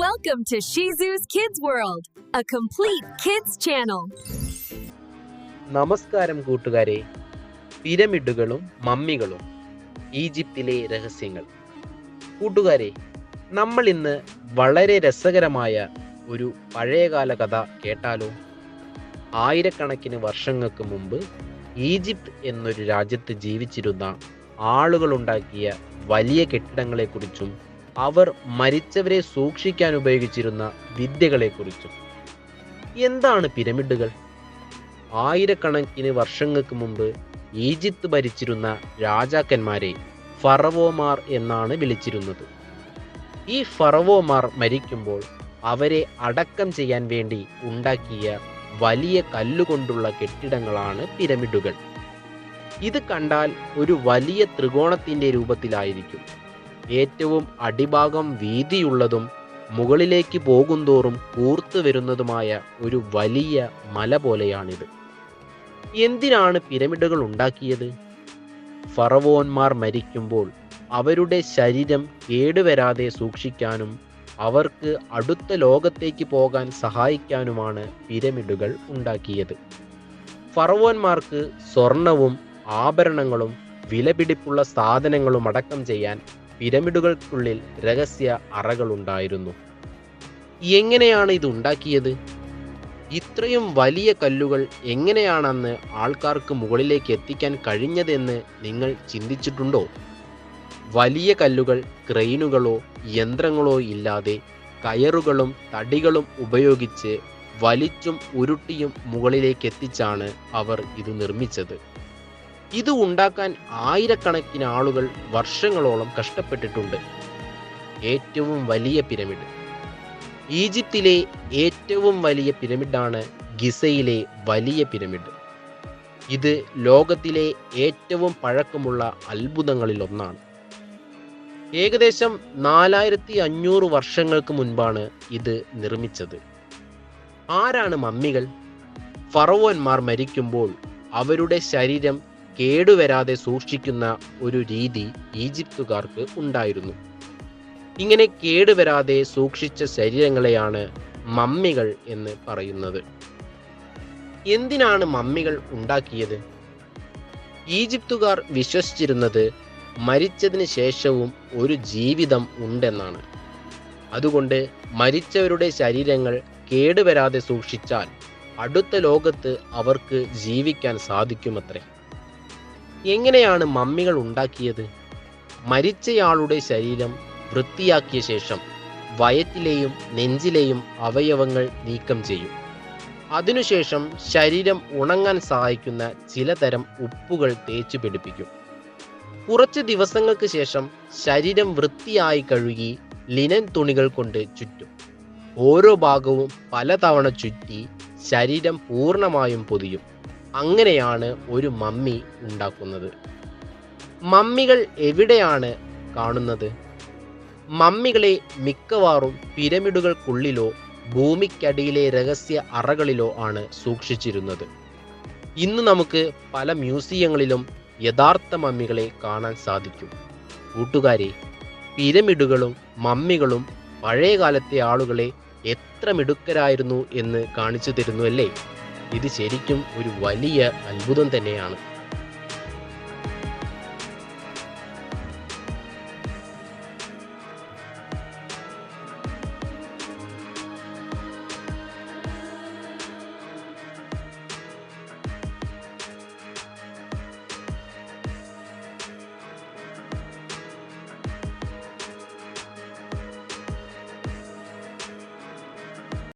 Welcome to Shizu's Kids World, a complete kids channel. നമസ്കാരം കൂട്ടുകാരെ. പിരമിഡുകളും മമ്മികളും ഈജിപ്തിലെ രഹസ്യങ്ങൾ. കൂട്ടുകാരെ നമ്മൾ ഇന്ന് വളരെ രസകരമായ ഒരു പഴയകാല കഥ കേട്ടാലോ? ആയിരക്കണക്കിന് വർഷങ്ങൾക്ക് മുമ്പ് ഈജിപ്ത് എന്നൊരു രാജ്യത്ത് ജീവിച്ചിരുന്ന ആളുകളുണ്ടാക്കിയ വലിയ കെട്ടിടങ്ങളെക്കുറിച്ചും അവർ മരിച്ചവരെ സൂക്ഷിക്കാൻ ഉപയോഗിച്ചിരുന്ന വിദ്യകളെക്കുറിച്ചും എന്താണ് പിരമിഡുകൾ? ആയിരക്കണക്കിന് വർഷങ്ങൾക്ക് മുമ്പ് ഈജിപ്ത് ഭരിച്ചിരുന്ന രാജാക്കന്മാരെ ഫറവോമാർ എന്നാണ് വിളിച്ചിരുന്നത്. ഈ ഫറവോമാർ മരിക്കുമ്പോൾ അവരെ അടക്കം ചെയ്യാൻ വേണ്ടി ഉണ്ടാക്കിയ വലിയ കല്ലുകൊണ്ടുള്ള കെട്ടിടങ്ങളാണ് പിരമിഡുകൾ. ഇത് കണ്ടാൽ ഒരു വലിയ ത്രികോണത്തിന്റെ രൂപത്തിലായിരിക്കും. ഏറ്റവും അടിഭാഗം വീതിയുള്ളതും മുകളിലേക്ക് പോകുന്തോറും കൂർത്തു വരുന്നതുമായ ഒരു വലിയ മല പോലെയാണിത്. എന്തിനാണ് പിരമിഡുകൾ ഉണ്ടാക്കിയത്? ഫറവോന്മാർ മരിക്കുമ്പോൾ അവരുടെ ശരീരം കേടുവരാതെ സൂക്ഷിക്കാനും അവർക്ക് അടുത്ത ലോകത്തേക്ക് പോകാൻ സഹായിക്കാനുമാണ് പിരമിഡുകൾ ഉണ്ടാക്കിയത്. ഫറവോന്മാർക്ക് സ്വർണവും ആഭരണങ്ങളും വിലപിടിപ്പുള്ള സാധനങ്ങളും അടക്കം ചെയ്യാൻ പിരമിഡുകൾക്കുള്ളിൽ രഹസ്യ അറകളുണ്ടായിരുന്നു. എങ്ങനെയാണ് ഇത് ഉണ്ടാക്കിയത്? ഇത്രയും വലിയ കല്ലുകൾ എങ്ങനെയാണെന്ന് ആൾക്കാർക്ക് മുകളിലേക്ക് എത്തിക്കാൻ കഴിഞ്ഞതെന്ന് നിങ്ങൾ ചിന്തിച്ചിട്ടുണ്ടോ? വലിയ കല്ലുകൾ ക്രെയിനുകളോ യന്ത്രങ്ങളോ ഇല്ലാതെ കയറുകളും തടികളും ഉപയോഗിച്ച് വലിച്ചും ഉരുട്ടിയും മുകളിലേക്ക് എത്തിച്ചാണ് അവർ ഇത് നിർമ്മിച്ചത്. ഇത് ഉണ്ടാക്കാൻ ആയിരക്കണക്കിന് ആളുകൾ വർഷങ്ങളോളം കഷ്ടപ്പെട്ടിട്ടുണ്ട്. ഏറ്റവും വലിയ പിരമിഡ്. ഈജിപ്തിലെ ഏറ്റവും വലിയ പിരമിഡാണ് ഗിസയിലെ വലിയ പിരമിഡ്. ഇത് ലോകത്തിലെ ഏറ്റവും പഴക്കമുള്ള അത്ഭുതങ്ങളിൽ ഒന്നാണ്. ഏകദേശം നാലായിരത്തി അഞ്ഞൂറ് വർഷങ്ങൾക്ക് മുൻപാണ് ഇത് നിർമ്മിച്ചത്. ആരാണ് മമ്മികൾ? ഫറവോന്മാർ മരിക്കുമ്പോൾ അവരുടെ ശരീരം കേടുവരാതെ സൂക്ഷിക്കുന്ന ഒരു രീതി ഈജിപ്തുകാർക്ക് ഉണ്ടായിരുന്നു. ഇങ്ങനെ കേടുവരാതെ സൂക്ഷിച്ച ശരീരങ്ങളെയാണ് മമ്മികൾ എന്ന് പറയുന്നത്. എന്തിനാണ് മമ്മികൾ ഉണ്ടാക്കിയത്? ഈജിപ്തുകാർ വിശ്വസിച്ചിരുന്നത് മരിച്ചതിന് ശേഷവും ഒരു ജീവിതം ഉണ്ടെന്നാണ്. അതുകൊണ്ട് മരിച്ചവരുടെ ശരീരങ്ങൾ കേടുവരാതെ സൂക്ഷിച്ചാൽ അടുത്ത ലോകത്ത് അവർക്ക് ജീവിക്കാൻ സാധിക്കുമത്രേ. എങ്ങനെയാണ് മമ്മികൾ ഉണ്ടാക്കിയത്? മരിച്ചയാളുടെ ശരീരം വൃത്തിയാക്കിയ ശേഷം വയറ്റിലെയും നെഞ്ചിലെയും അവയവങ്ങൾ നീക്കം ചെയ്യും. അതിനുശേഷം ശരീരം ഉണങ്ങാൻ സഹായിക്കുന്ന ചിലതരം ഉപ്പുകൾ തേച്ചു പിടിപ്പിക്കും. കുറച്ച് ദിവസങ്ങൾക്ക് ശേഷം ശരീരം വൃത്തിയായി കഴുകി ലിനൻ തുണികൾ കൊണ്ട് ചുറ്റും. ഓരോ ഭാഗവും പലതവണ ചുറ്റി ശരീരം പൂർണമായും പൊതിയും. അങ്ങനെയാണ് ഒരു മമ്മി ഉണ്ടാക്കുന്നത്. മമ്മികൾ എവിടെയാണ് കാണുന്നത്? മമ്മികളെ മിക്കവാറും പിരമിഡുകൾക്കുള്ളിലോ ഭൂമിക്കടിയിലെ രഹസ്യ അറകളിലോ ആണ് സൂക്ഷിച്ചിരുന്നത്. ഇന്ന് നമുക്ക് പല മ്യൂസിയങ്ങളിലും യഥാർത്ഥ മമ്മികളെ കാണാൻ സാധിക്കും. കൂട്ടുകാരെ പിരമിഡുകളും മമ്മികളും പഴയകാലത്തെ ആളുകളെ എത്ര മിടുക്കരായിരുന്നു എന്ന് കാണിച്ചു തരുന്നു അല്ലേ? ഇത് ശരിക്കും ഒരു വലിയ അത്ഭുതം തന്നെയാണ്.